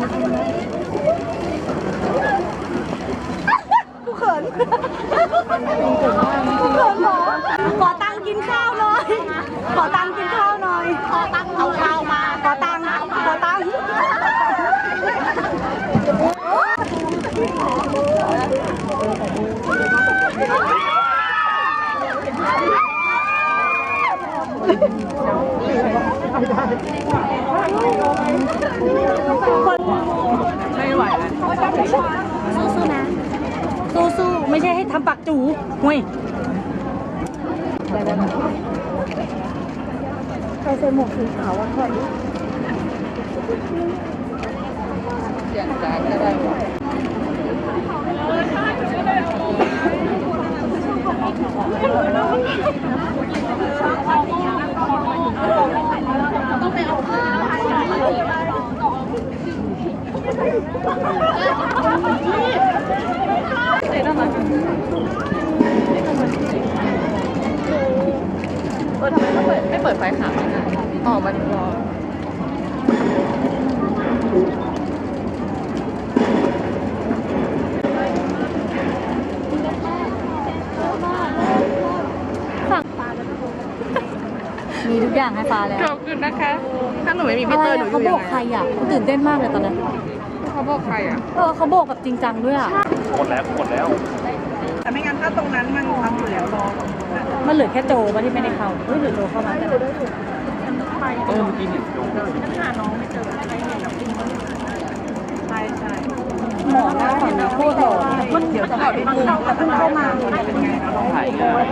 กูเขินกูเขินเหรอขอตังค์กินข้าวหน่อย ขอตังค์กินข้าวหน่อย ขอตังค์เอาข้าวมา ขอตังค์ขอตังค์ไม่ไหวแล้ว สู้ๆนะ สู้ๆ ไม่ใช่ให้ ทำปากจูห่วยใครใส่หมวกสีขาวอะก่อนเปลี่ยนใจก็ได้ว่ะ เออทำ ไมต้องเปิดไม่เปิดไฟขาวนะอ๋อมันรอมีทุกอย่างให้ฟ้าแล้ว ขอบคุณนะคะ ถ้าหนูไม่มีพี่อะไรเตอร์หนูอะอเขายู่โบยังกไงใครอะตื่นเต้นมากเลยตอนนั้นเขาบอกใครอะ เออเขาโบกแบบจริงจังด้วยอะหมดแล้วหมดแล้ว แต่ไม่งั้นถ้าตรงนั้นมันทำอยู่แล้วรอมันเหลือแค่โจปะที่ไม่ได้เข้าเฮ้ยเหลือโจเข้ามาแต่เออเมื่อกี้เห็นดูใช่ใช่หมอหน้าฝั่งนี้โคตรหล่อมันเดี๋ยวจะแบบมันเข้ามาเป็นไงเราลองถ่ายงาน